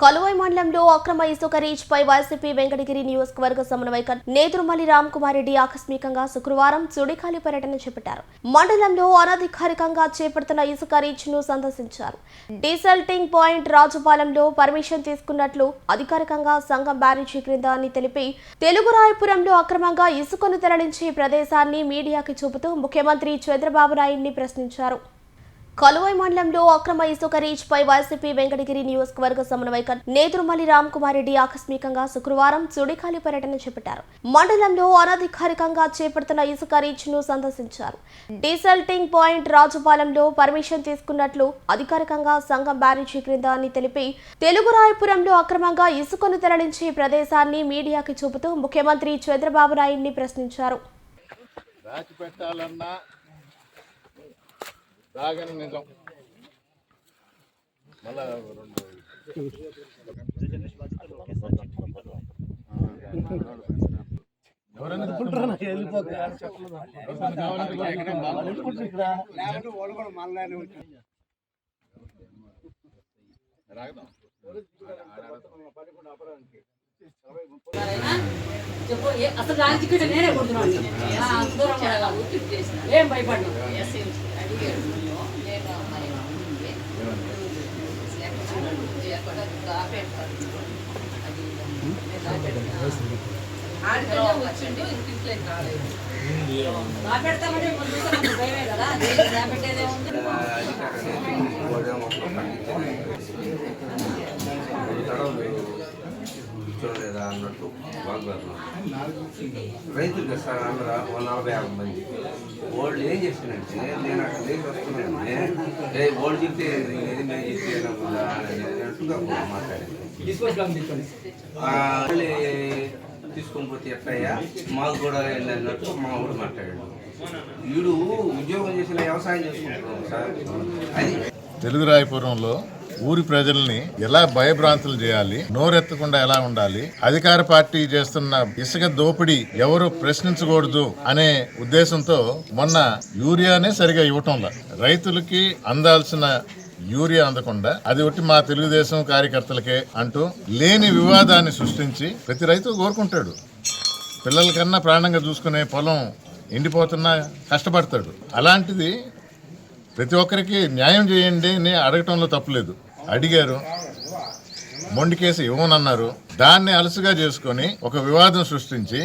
కలువై మండలంలో అక్రమ ఇసుక రీచ్ పై వైసీపీ వెంకటగిరి నియోజకవర్గ సమన్వయకర్ నేదురుమల్లి రామ్ కుమార్ రెడ్డి ఆకస్మికంగా శుక్రవారం సుడికాలి పర్యటన చేపట్టారు. మండలంలో అనధికారికంగా చేపడుతున్న ఇసుక రీచ్ను సందర్శించారు డీసెల్టింగ్ పాయింట్ రాజుపాలెంలో పర్మిషన్ తీసుకున్నట్లు అధికారికంగా సంఘం బ్యారేజీ క్రింద అని తెలిపి తెలుగు రాయపురంలో అక్రమంగా ఇసుకను తరలించే ప్రదేశాన్ని మీడియాకి చూపుతూ ముఖ్యమంత్రి చంద్రబాబు నాయుడిని ప్రశ్నించారు. కలువై మండలంలో అక్రమ ఇసుక రీచ్ పై వైసీపీ వెంకటగిరి నియోజకవర్గ సమన్వయకర్ నేదురుమల్లి రామ్ కుమార్ రెడ్డి ఆకస్మికంగా శుక్రవారం సుడికాలి పర్యటన చేపట్టారు. మండలంలో అనధికారికంగా చేపడుతున్న ఇసుక రీచ్ను సందర్శించారు డీసెల్టింగ్ పాయింట్ రాజుపాలెంలో పర్మిషన్ తీసుకున్నట్లు అధికారికంగా సంఘం బ్యారేజీ క్రింద అని తెలిపి తెలుగు రాయపురంలో అక్రమంగా ఇసుకను తరలించే ప్రదేశాన్ని మీడియాకి చూపుతూ ముఖ్యమంత్రి చంద్రబాబు నాయుడిని ప్రశ్నించారు. దాగని నిజం. మళ్ళా రెండు. ఎవరైనా ఎవరికైనా చెప్పు అసలు దాని టికెట్ నేనే కొడుతున్నాను ఏం భయపడ్డా భయమే కదా పెట్టేదే ఉంది కూర్చోలేదా అన్నట్టు. వాగ్వాదం రైతులు కదా సార్ అందరూ ఓ నలభై యాభై మంది. వాళ్ళు ఏం చేసినంటే నేను అక్కడ లేచి వస్తున్నాను. ఏ? వాళ్ళు చెప్తే ఏది? మేము చెప్తే ఏదమ్మా అన్నట్టుగా మాట్లాడాను తీసుకొని పోతే ఎట్లయ్యా? మాకు కూడా ఏంది అన్నట్టు మా ఊరు మాట్లాడాడు. వీడు ఉద్యోగం చేసిన వ్యవసాయం చేసుకుంటున్నాం సార్. అది తెలుగు రాయపురంలో ఊరి ప్రజల్ని ఎలా భయభ్రాంతులు చేయాలి? నోరెత్తకుండా ఎలా ఉండాలి? అధికార పార్టీ చేస్తున్న ఇసుక దోపిడీ ఎవరు ప్రశ్నించకూడదు అనే ఉద్దేశంతో మొన్న యూరియానే సరిగా ఇవ్వటంలా. రైతులకి అందాల్సిన యూరియా అందకుండా అది ఒకటి మా తెలుగుదేశం కార్యకర్తలకే అంటూ లేని వివాదాన్ని సృష్టించి ప్రతి రైతు కోరుకుంటాడు. పిల్లల కన్నా ప్రాణంగా చూసుకునే పొలం ఎండిపోతున్నా కష్టపడతాడు. అలాంటిది ప్రతి ఒక్కరికి న్యాయం చేయండి అని అడగటంలో తప్పులేదు. అడిగారు. మొండి కేసు ఇవ్వనన్నారు దాన్ని అలసుగా చేసుకొని ఒక వివాదం సృష్టించి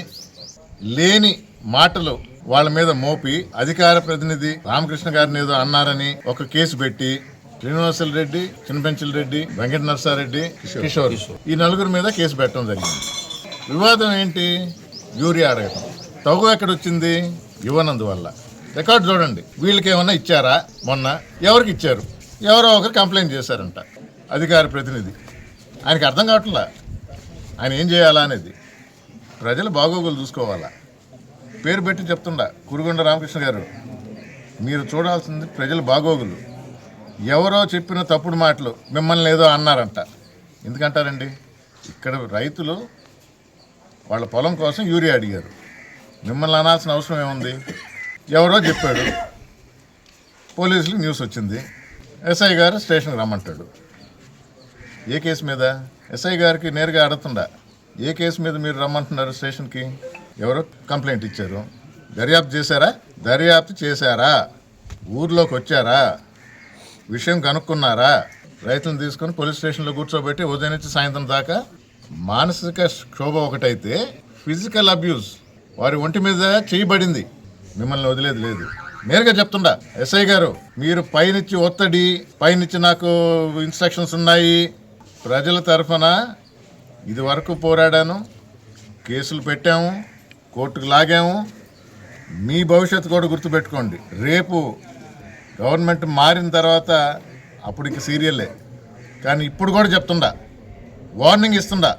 లేని మాటలు వాళ్ళ మీద మోపి అధికార ప్రతినిధి రామకృష్ణ గారిని ఏదో అన్నారని ఒక కేసు పెట్టి శ్రీనివాసులు రెడ్డి చిన్నపెంచుల రెడ్డి వెంకట నరసారెడ్డి కిషోర్. ఈ నలుగురు మీద కేసు పెట్టడం జరిగింది. వివాదం ఏంటి? యూరియా అడగటం తగు ఎక్కడ వచ్చింది? ఇవ్వనందువల్ల రికార్డు చూడండి. వీళ్ళకి ఏమన్నా ఇచ్చారా? మొన్న ఎవరికి ఇచ్చారు? ఎవరో ఒకరు కంప్లైంట్ చేశారంట అధికార ప్రతినిధి. ఆయనకి అర్థం కావట్లా? ఆయన ఏం చేయాలా అనేది? ప్రజలు బాగోగులు చూసుకోవాలా? పేరు పెట్టి చెప్తుండా కురుగొండ రామకృష్ణ గారు. మీరు చూడాల్సింది ప్రజల బాగోగులు. ఎవరో చెప్పిన తప్పుడు మాటలు మిమ్మల్ని ఏదో అన్నారంట. ఎందుకంటారండి? ఇక్కడ రైతులు వాళ్ళ పొలం కోసం యూరియా అడిగారు. మిమ్మల్ని అనాల్సిన అవసరం ఏముంది? ఎవరో చెప్పాడు. పోలీసులు న్యూస్ వచ్చింది. ఎస్ఐ గారు స్టేషన్కి రమ్మంటాడు. ఏ కేసు మీద? ఎస్ఐ గారికి నేరుగా అడుగుతుండా. ఏ కేసు మీద మీరు రమ్మంటున్నారు స్టేషన్కి? ఎవరో కంప్లైంట్ ఇచ్చారు. దర్యాప్తు చేశారా? దర్యాప్తు చేశారా? ఊర్లోకి వచ్చారా? విషయం కనుక్కున్నారా? రైతులను తీసుకొని పోలీస్ స్టేషన్లో కూర్చోబెట్టి ఉదయం నుంచి సాయంత్రం దాకా మానసిక క్షోభ ఒకటైతే ఫిజికల్ అబ్యూస్ వారి ఒంటి మీద చేయబడింది. మిమ్మల్ని వదిలేదు లేదు. నేరుగా చెప్తుండా ఎస్ఐ గారు మీరు పైనుంచి ఒత్తిడి పైనుంచి నాకు ఇన్స్ట్రక్షన్స్ ఉన్నాయి. ప్రజల తరఫున ఇది వరకు పోరాడాను కేసులు పెట్టాము కోర్టుకు లాగాము. మీ భవిష్యత్తు కూడా గుర్తుపెట్టుకోండి రేపు గవర్నమెంట్ మారిన తర్వాత అప్పుడు ఇంక సీరియల్లే. కానీ ఇప్పుడు కూడా చెప్తుండా వార్నింగ్ ఇస్తుండా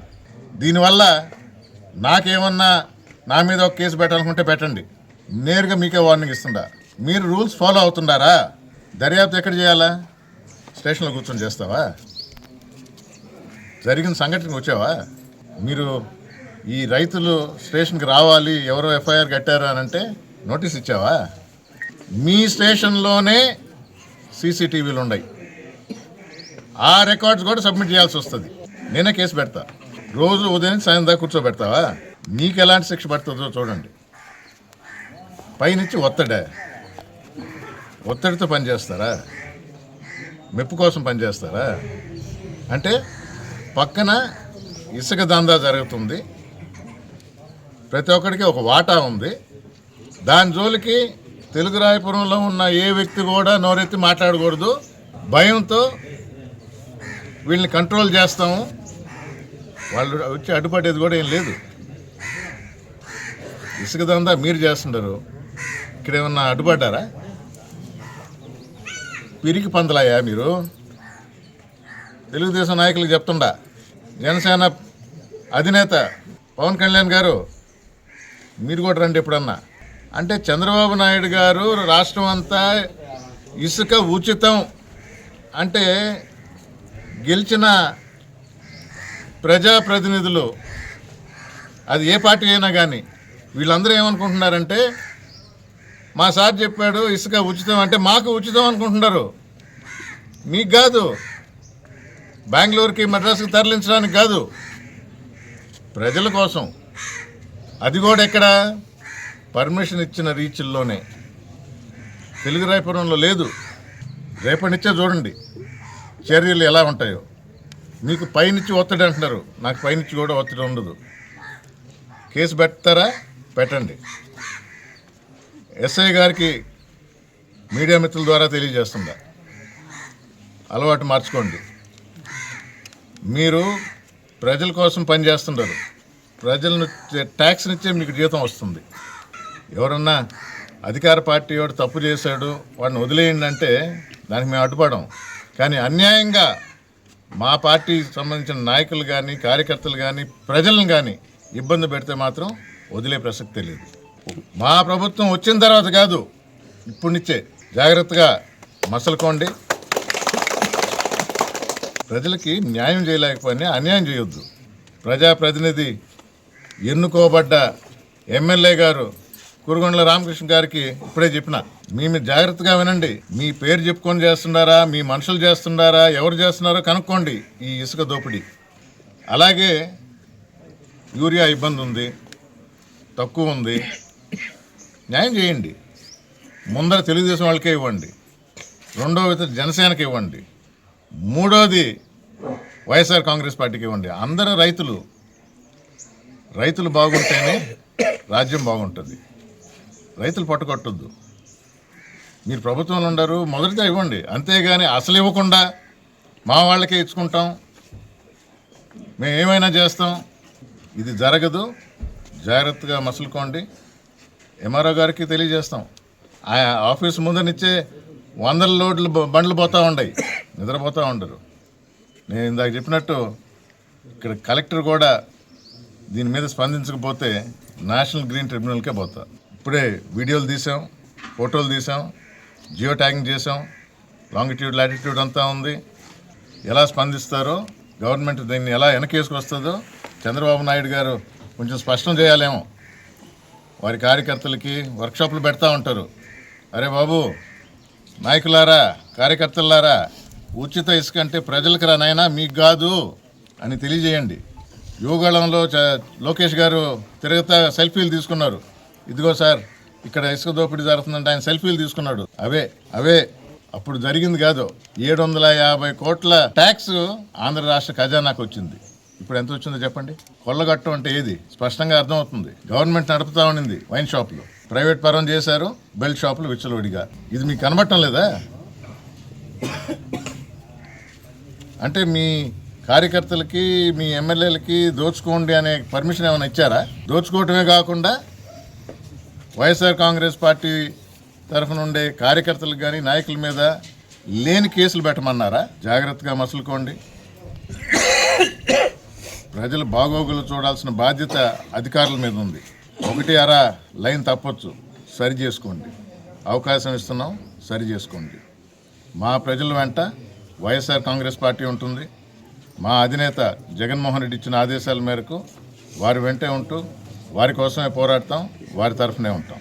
దీనివల్ల నాకేమన్నా నా మీద ఒక కేసు పెట్టాలనుకుంటే పెట్టండి. నేరుగా మీకే వార్నింగ్ ఇస్తుండా. మీరు రూల్స్ ఫాలో అవుతున్నారా? దర్యాప్తు ఎక్కడ చేయాలా? స్టేషన్లో కూర్చొని చేస్తావా? జరిగిన సంఘటనకు వచ్చావా? మీరు ఈ రైతులు స్టేషన్కి రావాలి ఎవరో ఎఫ్ఐఆర్ కట్టారు అని అంటే నోటీస్ ఇచ్చావా? మీ స్టేషన్లోనే సీసీటీవీలు ఉన్నాయి. ఆ రికార్డ్స్ కూడా సబ్మిట్ చేయాల్సి వస్తుంది. నేనే కేసు పెడతా. రోజు ఉదయం సాయం దాకా కూర్చోబెడతావా? నీకు ఎలాంటి శిక్ష పడుతుందో చూడండి. పైనుంచి ఒత్తిడే? ఒత్తిడితో పనిచేస్తారా మెప్పు కోసం పనిచేస్తారా అంటే పక్కన ఇసుక దందా జరుగుతుంది. ప్రతి ఒక్కడికి ఒక వాటా ఉంది. దాని జోలికి తెలుగు రాయపురంలో ఉన్న ఏ వ్యక్తి కూడా నోరెత్తి మాట్లాడకూడదు. భయంతో వీళ్ళని కంట్రోల్ చేస్తాము. వాళ్ళు వచ్చి అడ్డుపడేది కూడా ఏం లేదు. ఇసుక దందా మీరు చేస్తుంటారు. ఇక్కడ ఏమన్నా అడ్డుపడ్డారా? పిరికి పందలాయా మీరు? తెలుగుదేశం నాయకులకు చెప్తుండా. జనసేన అధినేత పవన్ కళ్యాణ్ గారు మీరు కూడా రండి ఎప్పుడన్నా. అంటే చంద్రబాబు నాయుడు గారు రాష్ట్రం అంతా ఇసుక ఉచితం అంటే గెలిచిన ప్రజాప్రతినిధులు అది ఏ పార్టీ అయినా కానీ వీళ్ళందరూ ఏమనుకుంటున్నారంటే మా సార్ చెప్పాడు ఇసుక ఉచితం అంటే మాకు ఉచితం అనుకుంటున్నారు. మీకు కాదు. బెంగళూరుకి మద్రాసుకి తరలించడానికి కాదు. ప్రజల కోసం. అది కూడా ఎక్కడ? పర్మిషన్ ఇచ్చిన రీచ్ల్లోనే. తెలుగు రాయపురంలో లేదు. రేపటి నుంచే చూడండి. చర్యలు ఎలా ఉంటాయో. మీకు పైనుంచి ఒత్తిడి అంటున్నారు. నాకు పైనుంచి కూడా ఒత్తిడి ఉండదు. కేసు పెడతారా పెట్టండి. ఎస్ఐ గారికి మీడియా మిత్రుల ద్వారా తెలియజేస్తుందా అలవాటు మార్చుకోండి. మీరు ప్రజల కోసం పనిచేస్తుండరు ప్రజలను ట్యాక్స్ నుంచే మీకు జీతం వస్తుంది. ఎవరన్నా అధికార పార్టీ వాడు తప్పు చేశాడు వాడిని వదిలేయండి అంటే దానికి మేము అడ్డుపడం కానీ అన్యాయంగా మా పార్టీకి సంబంధించిన నాయకులు కానీ కార్యకర్తలు కానీ ప్రజలను కానీ ఇబ్బంది పెడితే మాత్రం వదిలే ప్రసక్తే లేదు. మా ప్రభుత్వం వచ్చిన తర్వాత కాదు ఇప్పుడు నుంచే. జాగ్రత్తగా మసలుకోండి. ప్రజలకి న్యాయం చేయలేకపోయినా అన్యాయం చేయొద్దు. ప్రజాప్రతినిధి ఎన్నుకోబడ్డ ఎమ్మెల్యే గారు కురుగొండల రామకృష్ణ గారికి ఇప్పుడే చెప్పిన మీ మీరు జాగ్రత్తగా వినండి. మీ పేరు చెప్పుకొని చేస్తున్నారా? మీ మనుషులు చేస్తున్నారా? ఎవరు చేస్తున్నారో కనుక్కోండి ఈ ఇసుక దోపిడీ. అలాగే యూరియా ఇబ్బంది ఉంది తక్కువ ఉంది. న్యాయం చేయండి. ముందర తెలుగుదేశం వాళ్ళకే ఇవ్వండి. రెండవది జనసేనకి ఇవ్వండి. మూడోది వైఎస్ఆర్ కాంగ్రెస్ పార్టీకి ఇవ్వండి. అందరూ రైతులు. రైతులు బాగుంటేనే రాజ్యం బాగుంటుంది. రైతులు పట్టుకొట్టొద్దు. మీరు ప్రభుత్వంలో ఉండరు మొదటిగా ఇవ్వండి. అంతేగాని అసలు ఇవ్వకుండా మా వాళ్ళకే ఇచ్చుకుంటాం. మేము ఏమైనా చేస్తాం? ఇది జరగదు. జాగ్రత్తగా మసులుకోండి. ఎంఆర్ఓ గారికి తెలియజేస్తాం. ఆ ఆఫీస్ ముందనిచ్చే వందల లోడ్లు బండ్లు పోతూ ఉండయి. నిద్రపోతూ ఉండరు. నేను ఇందాక చెప్పినట్టు ఇక్కడ కలెక్టర్ కూడా దీని మీద స్పందించకపోతే నేషనల్ గ్రీన్ ట్రిబ్యునల్కే పోతా. ఇప్పుడే వీడియోలు తీసాం ఫోటోలు తీసాం జియో ట్యాగింగ్ చేసాం లాంగిట్యూడ్ లాటిట్యూడ్ అంతా ఉంది. ఎలా స్పందిస్తారో గవర్నమెంట్ దీన్ని ఎలా వెనకేసుకొస్తుందో చంద్రబాబు నాయుడు గారు కొంచెం స్పష్టం చేయాలేమో. వారి కార్యకర్తలకి వర్క్షాప్లు పెడతా ఉంటారు. అరే బాబు నాయకులారా కార్యకర్తలారా ఉచిత ఇసుక అంటే ప్రజలకు రానైనా మీకు కాదు అని తెలియజేయండి. యువగళంలో చ- లోకేష్ గారు తిరగతా సెల్ఫీలు తీసుకున్నారు. ఇదిగో సార్ ఇక్కడ ఇసుక దోపిడీ జరుగుతుందంటే ఆయన సెల్ఫీలు తీసుకున్నాడు. అవే అవే అప్పుడు జరిగింది కాదు. ఏడు వందల యాభై కోట్ల ట్యాక్స్ ఆంధ్ర రాష్ట్ర ఖజానాకు వచ్చింది. ఇప్పుడు ఎంత వచ్చిందో చెప్పండి? కొల్లగట్టు అంటే ఏది? స్పష్టంగా అర్థమవుతుంది. గవర్నమెంట్ నడుపుతా ఉండింది వైన్ షాపులు. ప్రైవేట్ పరం చేశారు బెల్ట్ షాపులు విచ్చలవిడిగా. ఇది మీకు కనబట్టం లేదా? అంటే మీ కార్యకర్తలకి మీ ఎమ్మెల్యేలకి దోచుకోండి అనే పర్మిషన్ ఏమైనా ఇచ్చారా? దోచుకోవటమే కాకుండా వైఎస్ఆర్ కాంగ్రెస్ పార్టీ తరఫున ఉండే కార్యకర్తలకు కానీ నాయకుల మీద లేని కేసులు పెట్టమన్నారా? జాగ్రత్తగా మసులుకోండి. ప్రజలు బాగోగులు చూడాల్సిన బాధ్యత అధికారుల మీద ఉంది. ఒకటి అర లైన్ తప్పొచ్చు. సరి చేసుకోండి. అవకాశం ఇస్తున్నాం సరి చేసుకోండి. మా ప్రజల వెంట వైఎస్ఆర్ కాంగ్రెస్ పార్టీ ఉంటుంది. మా అధినేత జగన్మోహన్ రెడ్డి ఇచ్చిన ఆదేశాల మేరకు వారి వెంటే ఉంటూ వారి కోసమే పోరాడతాం వారి తరఫునే ఉంటాం.